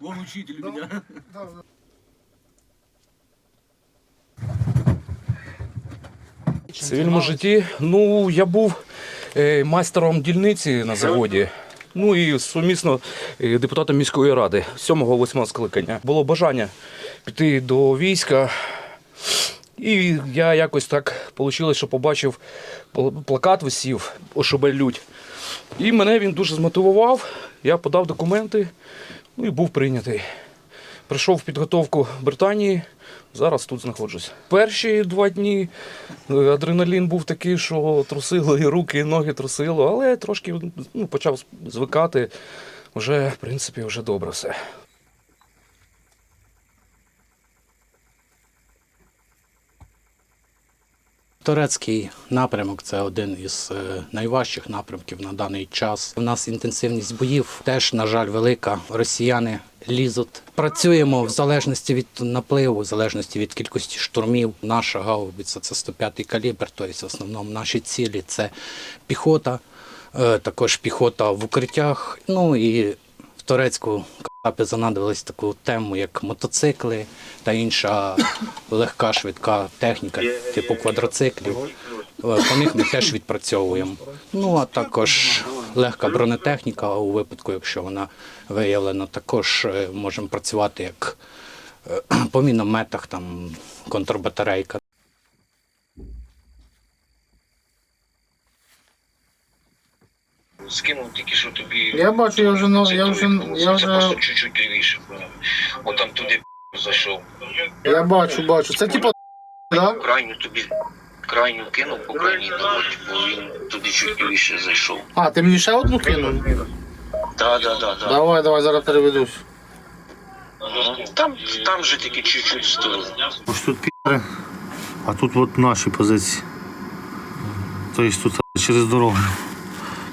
Он учитель у меня. В цивільному житті, ну, я був е, майстером дільниці на заводі. Ну і сумісно е, депутатом міської ради 7-8 скликання. Було бажання піти до війська. І я якось так вийшло, що побачив пл- плакат висів «Ошибель І мене він дуже змотивував. Я подав документи, ну і був прийнятий. Прийшов в підготовку Британії, зараз тут знаходжусь. Перші два дні е, адреналін був такий, що трусило і руки, і ноги трусило, але трошки ну, почав звикати. Вже, в принципі, вже добре все. Турецький напрямок це один із е, найважчих напрямків на даний час. У нас інтенсивність боїв теж, на жаль, велика. Росіяни лізуть. Працюємо в залежності від напливу, в залежності від кількості штурмів. Наша гаубиця це 105-й калібр. Тобто, в основному наші цілі це піхота, е, також піхота в укриттях. Ну і в турецьку Капі занадобилась таку тему, як мотоцикли та інша легка швидка техніка, типу квадроциклів. Е, По них ми теж відпрацьовуємо. Ну а також легка бронетехніка у випадку, якщо вона виявлена, також е, можемо працювати як е, по мінометах, там контрбатарейка. Скинув тільки що тобі. Я бачу, я вже, ну, я вже, я Це вже, просто чуть-чуть лівіше. От там туди зайшов. я бачу, бачу. Це типа, да? Крайню тобі. Крайню кинув по крайній доводь, бо він туди чуть лівіше зайшов. А, ти мені ще одну кинув? Так, так, так, так. Давай, давай, зараз переведусь. Там, там же тільки чуть-чуть стоїло. Ось тут піри, а тут от наші позиції. Тобто тут через дорогу.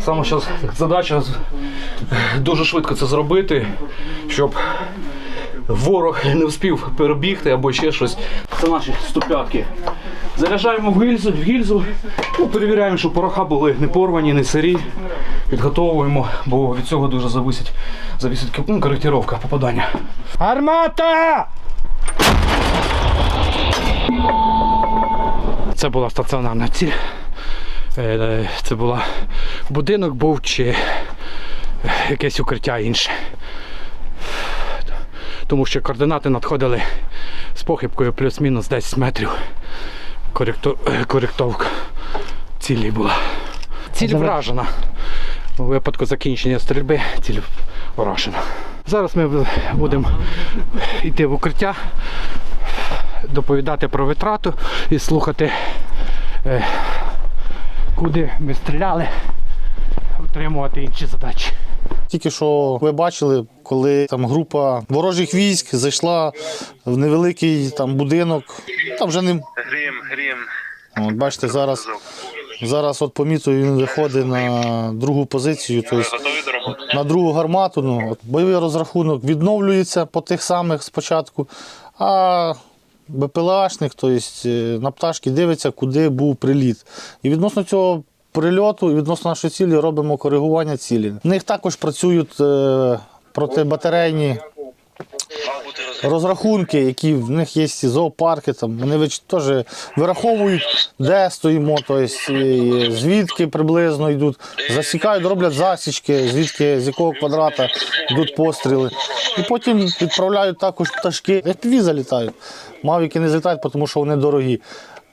Саме зараз задача дуже швидко це зробити, щоб ворог не встиг перебігти або ще щось. Це наші ступятки. Заряджаємо в гільзу, в гільзу, ну, перевіряємо, щоб пороха були не порвані, не сирі. Підготовуємо, бо від цього дуже зависить, зависить ну, коректировка попадання. Армата! Це була стаціонарна ціль. Е, Це була будинок був чи якесь укриття інше. Тому що координати надходили з похибкою плюс-мінус 10 метрів. Коректу- Коректовка цілі була. Ціль вражена. У випадку закінчення стрільби ціль вражена. Зараз ми будемо йти в укриття, доповідати про витрату і слухати, е, куди ми стріляли, отримувати інші задачі. Тільки що ви бачили, коли там група ворожих військ зайшла в невеликий там будинок. Там вже не. Грім, грім. От бачите, зараз, зараз от помітою він виходить на другу позицію, тобто на другу гармату. Ну, от бойовий розрахунок відновлюється по тих самих спочатку, а БПЛАшник, тобто на пташки дивиться, куди був приліт. І відносно цього прильоту, і відносно нашої цілі робимо коригування цілі. В них також працюють е, протибатарейні розрахунки, які в них є ці зоопарки, там вони теж вираховують, де стоїмо, тобто, звідки приблизно йдуть, засікають, роблять засічки, звідки з якого квадрата йдуть постріли. І потім відправляють також пташки. FPV залітають. Мавіки не злітають, тому що вони дорогі.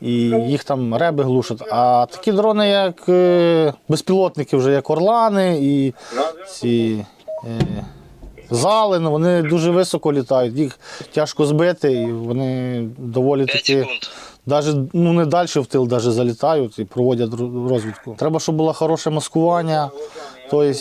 І їх там реби глушать. А такі дрони, як е, безпілотники, вже як орлани і ці. Зали, ну, вони дуже високо літають, їх тяжко збити, і вони доволі таки навіть ну, не далі в тил даже залітають і проводять розвідку. Треба, щоб було хороше маскування, тобто,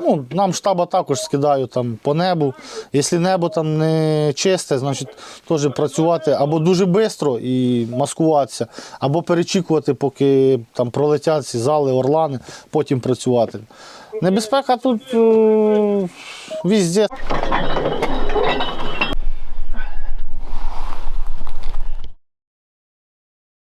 Ну, нам штаба також скидають там по небу. Якщо небо там не чисте, значить теж працювати або дуже швидко і маскуватися, або перечікувати, поки там пролетять ці зали, орлани, потім працювати. Небезпека тут е, везде.